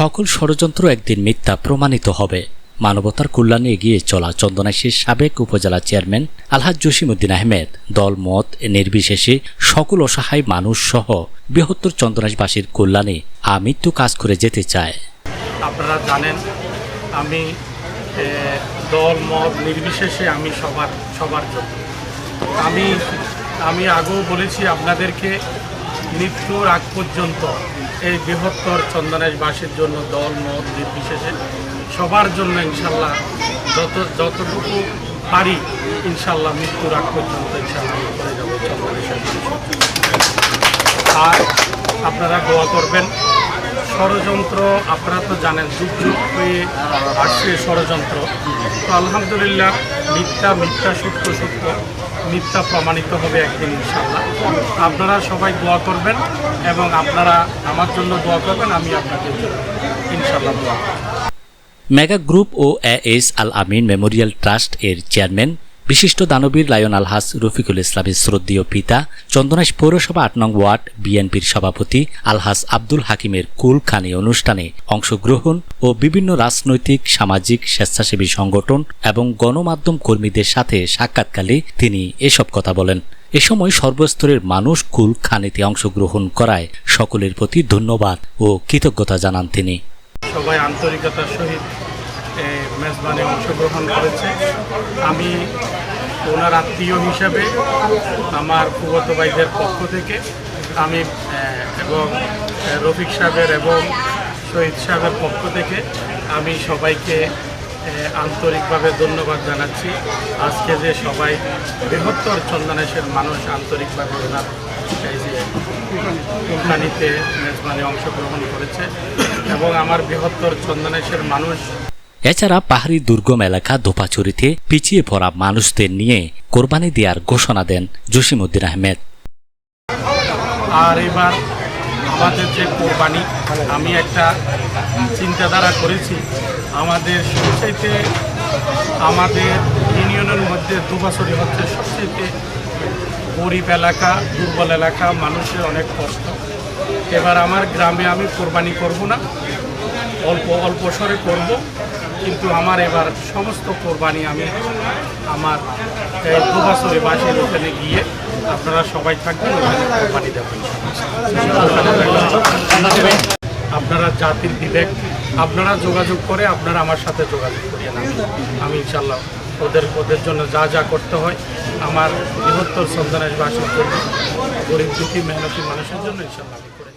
সকল ষড়যন্ত্র একদিন মিথ্যা প্রমাণিত হবে। মানবতার কল্যাণে এগিয়ে চলা চন্দনাশীর সাবেক উপজেলা চেয়ারম্যান আলহাজ জসিমউদ্দিন আহমেদ, দল, মত, নির্বিশেষে সকল অসহায় মানুষ সহ বৃহত্তর চন্দনাশবাসীর কল্যাণে আমৃত্যু কাজ করে যেতে চায়। আপনারা জানেন, আমি দল, মত, নির্বিশেষে আমি সবার সবার জন্য আমি আমি আগেও বলেছি আপনাদেরকে মৃত্যুর আগ পর্যন্ত এই বৃহত্তর চন্দনেশবাসীর জন্য দল, মত নির্বিশেষে সবার জন্য ইনশাল্লাহ যত, যতটুকু পারি ইনশাল্লাহ মৃত্যুর আগ পর্যন্ত ইনশাল্লাহ করে যাব চন্দনেশের আর আপনারা গোয়া করবেন। ষড়যন্ত্র, আপনারা তো জানেন যুগ যুগ হয়ে আসছে ষড়যন্ত্র। তো আলহামদুলিল্লাহ, মিথ্যা মিথ্যা, সত্য সত্য, মিথ্যা প্রমাণিত হবে একদিন ইনশাল্লাহ আপনারা সবাই দোয়া করবেন এবং আপনারা আমার জন্য দোয়া করবেন, আমি জন্য ইনশাল্লাহ দোয়া mega group O A S Al Amin memorial trust এর চেয়ারম্যান বিশিষ্ট দানবীর লায়ন আলহাস রফিকুল ইসলামের শ্রদ্ধীয় পিতা, চন্দনাশ পৌরসভা আট নং ওয়ার্ড, বিএনপির সভাপতি আলহাস আব্দুল হাকিমের কুলখানি অনুষ্ঠানে অংশগ্রহণ ও বিভিন্ন রাজনৈতিক, সামাজিক, স্বেচ্ছাসেবী সংগঠন এবং গণমাধ্যম কর্মীদের সাথে সাক্ষাৎকালে তিনি এসব কথা বলেন। এ সময় সর্বস্তরের মানুষ কুল খানিতে অংশগ্রহণ করায় সকলের প্রতি ধন্যবাদ ও কৃতজ্ঞতা জানান তিনি। সবাই আন্তরিকতার সহিত মেজবানে অংশগ্রহণ করেছে। আমি ওনার আত্মীয় হিসাবে আমার ফুবত ভাইদের পক্ষ থেকে আমি এবং রফিক সাহেবের এবং শহীদ সাহেবের পক্ষ থেকে আমি সবাইকে আন্তরিকভাবে ধন্যবাদ জানাচ্ছি। আজকে যে সবাই বৃহত্তর চন্দনেশের মানুষ আন্তরিকভাবে ওনার, এই যে মেজবানে অংশগ্রহণ করেছে এবং আমার বৃহত্তর চন্দনেশের মানুষ এছাড়া পাহাড়ি দুর্গম এলাকা ধোপাচুরিতে পিছিয়ে পড়া মানুষদের নিয়ে কোরবানি দেওয়ার ঘোষণা দেন জসিমউদ্দিন আহমেদ। আর এবার আমাদের যে কোরবানি, আমি একটা চিন্তাধারা করেছি। আমাদের সবচাইতে আমাদের ইউনিয়নের মধ্যে দুবছরই হচ্ছে সবচাইতে গরিব এলাকা, দুর্বল এলাকা, মানুষের অনেক কষ্ট। এবার আমার গ্রামে আমি কোরবানি করব না, অল্প অল্প স্বরে করব। কিন্তু আমার এবার সমস্ত কোরবানি আমি আমার দুবছরে বাসের ওখানে গিয়ে আপনারা সবাই থাকবেন ওখানে কোরবানি দেবেন আপনারা জাতির বিবেক, আপনারা যোগাযোগ করে আপনারা আমার সাথে যোগাযোগ করিয়ে আমি আমি ইনশাল্লাহ ওদের ওদের জন্য যা যা করতে হয়, আমার বৃহত্তর সন্তানের বাসের জন্য, গরিব দুঃখী, মেহনতি মানুষের জন্য ইনশাল্লাহ আমি করে।